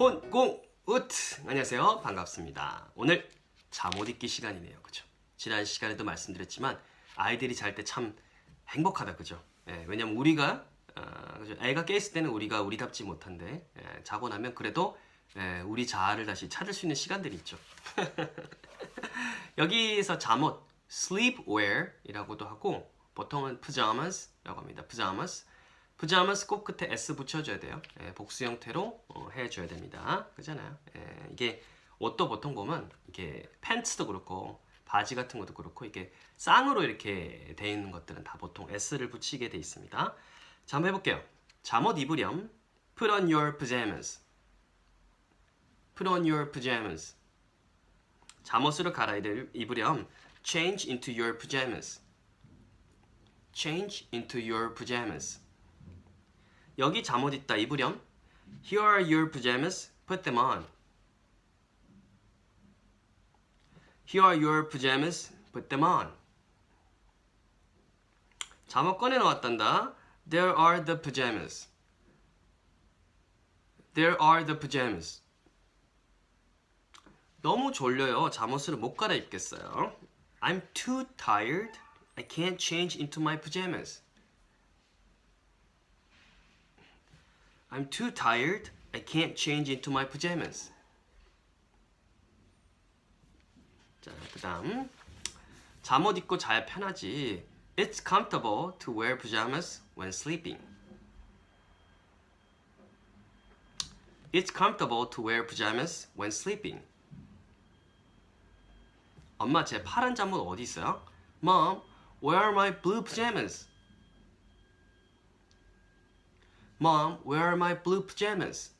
혼공 우트 안녕하세요. 반갑습니다. 오늘 잠옷 입기 시간이네요. 그죠 지난 시간에도 말씀드렸지만 아이들이 잘 때 참 행복하다. 그죠? 예, 왜냐면 우리가 어? 애가 깨 있을 때는 우리가 우리답지 못한데 예, 자고 나면 그래도 예, 우리 자아를 다시 찾을 수 있는 시간들이 있죠. 여기서 잠옷 sleepwear이라고도 하고 보통은 pyjamas라고 합니다. pyjamas pyjamas 꼭 끝에 s 붙여줘야 돼요. 예, 복수 형태로 어, 해줘야 됩니다. 그잖아요. 예, 이게 옷도 보통 보면 이게 팬츠도 그렇고 바지 같은 것도 그렇고 이게 쌍으로 이렇게 돼 있는 것들은 다 보통 s를 붙이게 돼 있습니다. 자 한번 해볼게요. 잠옷 입으렴. Put on your pajamas. Put on your pajamas. 잠옷으로 갈아입으렴. Change into your pajamas. Change into your pajamas. 여기 잠옷 있다 입으렴. Here are your pajamas. Put them on. Here are your pajamas. Put them on. 잠옷 꺼내 놓았단다. There are the pajamas. There are the pajamas. 너무 졸려요. 잠옷을 못 갈아입겠어요. I'm too tired. I can't change into my pajamas. I'm too tired. I can't change into my pajamas. 자, 그다음 잠옷 입고 자야 편하지. It's comfortable to wear pajamas when sleeping. It's comfortable to wear pajamas when sleeping. 엄마 제 파란 잠옷 어디 있어요? Mom, where are my blue pajamas? Mom, where are my blue pajamas?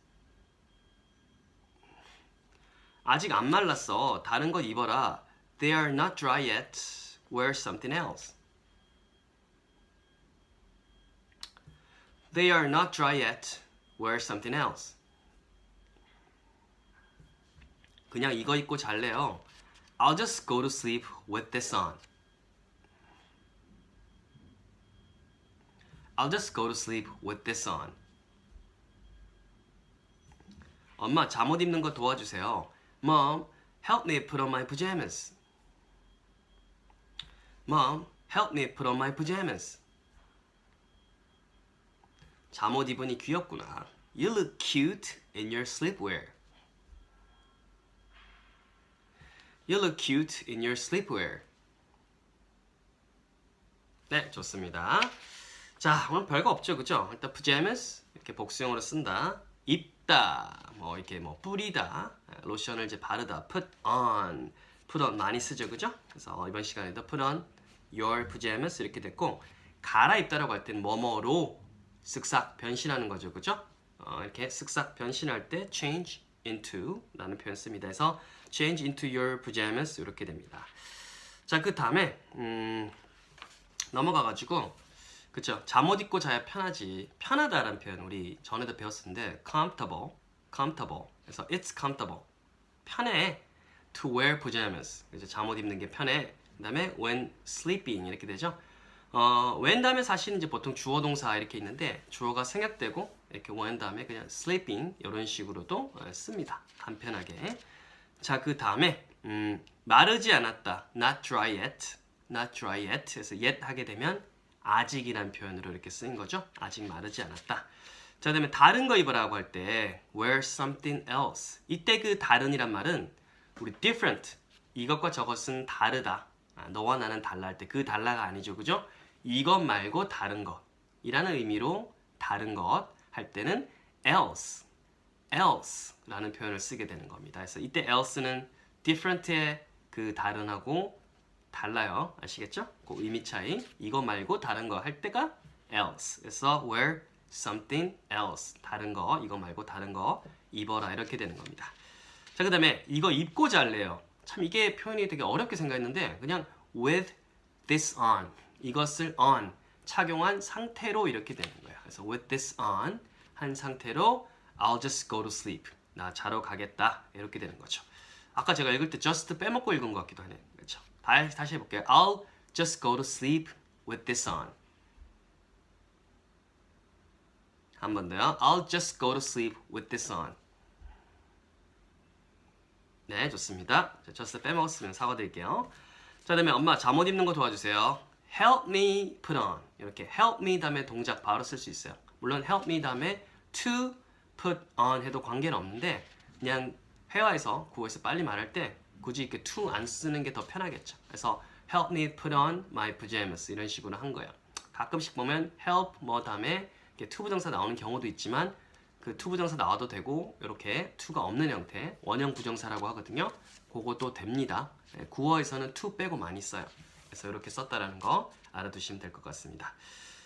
아직 안 말랐어. 다른 거 입어라. They are not dry yet. Wear something else. They are not dry yet. Wear something else. 그냥 이거 입고 잘래요. I'll just go to sleep with this on. I'll just go to sleep with this on. 엄마 잠옷 입는 거 도와주세요. Mom, help me put on my pajamas. Mom, help me put on my pajamas. 잠옷 입으니 귀엽구나. You look cute in your sleepwear. You look cute in your sleepwear. 네, 좋습니다. 자, 오늘 별거 없죠, 그죠? 일단 pajamas 이렇게 복수형으로 쓴다. 입다, 뭐 이렇게 뭐 뿌리다, 로션을 이제 바르다. put on, put on 많이 쓰죠, 그죠? 그래서 이번 시간에도 put on your pajamas 이렇게 됐고 갈아입다라고 할 때는 뭐뭐로 쓱싹 변신하는 거죠, 그죠? 어, 이렇게 쓱싹 변신할 때 change into라는 표현 씁니다. 그래서 change into your pajamas 이렇게 됩니다. 자, 그 다음에 음, 넘어가가지고 그쵸. 잠옷 입고 자야 편하지. 편하다라는 표현 우리 전에도 배웠었는데 comfortable comfortable. 그래서 it's comfortable. 편해. to wear pajamas. 이제 잠옷 입는 게 편해. 그 다음에 when sleeping 이렇게 되죠. 어, when 다음에 사실은 이제 보통 주어 동사 이렇게 있는데 주어가 생략되고 이렇게 when 다음에 그냥 sleeping 이런 식으로도 어, 씁니다. 간편하게. 자 그 다음에 음, 마르지 않았다. not dry yet. not dry yet. 그래서 yet 하게 되면 아직이란 표현으로 이렇게 쓰인 거죠. 아직 마르지 않았다. 자, 그다음에 다른 거 입으라고 할 때 wear something else. 이때 그 다른이란 말은 우리 different 이것과 저것은 다르다. 아, 너와 나는 달라 할 때 그 달라가 아니죠, 그죠? 이것 말고 다른 것이라는 의미로 다른 것 할 때는 else, else라는 표현을 쓰게 되는 겁니다. 그래서 이때 else는 different의 그 다른하고 달라요. 아시겠죠? 그 의미 차이. 이거 말고 다른 거 할 때가 else. 그래서 wear something else. 다른 거, 이거 말고 다른 거 입어라. 이렇게 되는 겁니다. 자, 그 다음에 이거 입고 잘래요. 참 이게 표현이 되게 어렵게 생각했는데 그냥 with this on. 이것을 on. 착용한 상태로 이렇게 되는 거예요. 그래서 with this on 한 상태로 I'll just go to sleep. 나 자러 가겠다. 이렇게 되는 거죠. 아까 제가 읽을 때 just 빼먹고 읽은 것 같기도 하네요. 그렇죠? 다시, 다시 해볼게요. I'll just go to sleep with this on. 한 번 더요. I'll just go to sleep with this on. 네, 좋습니다. 자, 저스 빼먹었으면 사과드릴게요. 자, 그다음에 엄마 잠옷 입는 거 도와주세요. Help me put on 이렇게 help me 다음에 동작 바로 쓸 수 있어요. 물론 help me 다음에 to put on 해도 관계는 없는데 그냥 회화에서 구어에서 빨리 말할 때 굳이 이렇게 to 안 쓰는 게 더 편하겠죠. 그래서 help me put on my pajamas 이런 식으로 한 거예요. 가끔씩 보면 help 뭐 다음에 이렇게 to 부정사 나오는 경우도 있지만 그 to 부정사 나와도 되고 이렇게 to가 없는 형태 원형 부정사라고 하거든요. 그것도 됩니다. 네, 구어에서는 to 빼고 많이 써요. 그래서 이렇게 썼다라는 거 알아두시면 될 것 같습니다.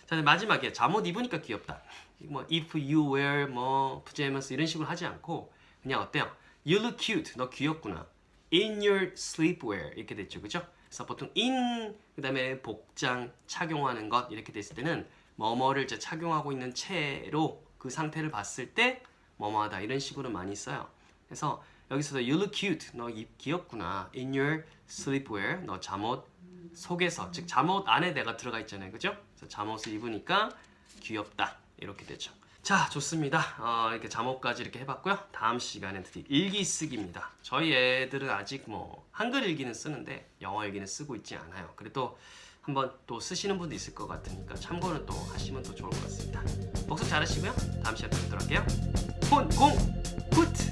자, 마지막에 잠옷 입으니까 귀엽다. 뭐 if you wear 뭐 pajamas 이런 식으로 하지 않고 그냥 어때요? You look cute. 너 귀엽구나. In your sleepwear 이렇게 됐죠, 그죠? 그래서 보통 in 그다음에 복장 착용하는 것 이렇게 됐을 때는 뭐뭐를 이제 착용하고 있는 채로 그 상태를 봤을 때 뭐뭐하다 이런 식으로 많이 써요. 그래서 여기서도 you look cute. 너 입 귀엽구나. In your sleepwear. 너 잠옷 속에서 즉 잠옷 안에 내가 들어가 있잖아요, 그죠? 그래서 잠옷을 입으니까 귀엽다 이렇게 되죠. 자, 좋습니다. 어, 이렇게 잠옷까지 이렇게 해봤고요. 다음 시간엔 드디어 일기 쓰기입니다. 저희 애들은 아직 뭐 한글 일기는 쓰는데 영어 일기는 쓰고 있지 않아요. 그래도 한번 또 쓰시는 분도 있을 것 같으니까 참고는 또 하시면 더 좋을 것 같습니다. 복습 잘하시고요. 다음 시간에 또 뵙도록 할게요. 폰, 공, 굿!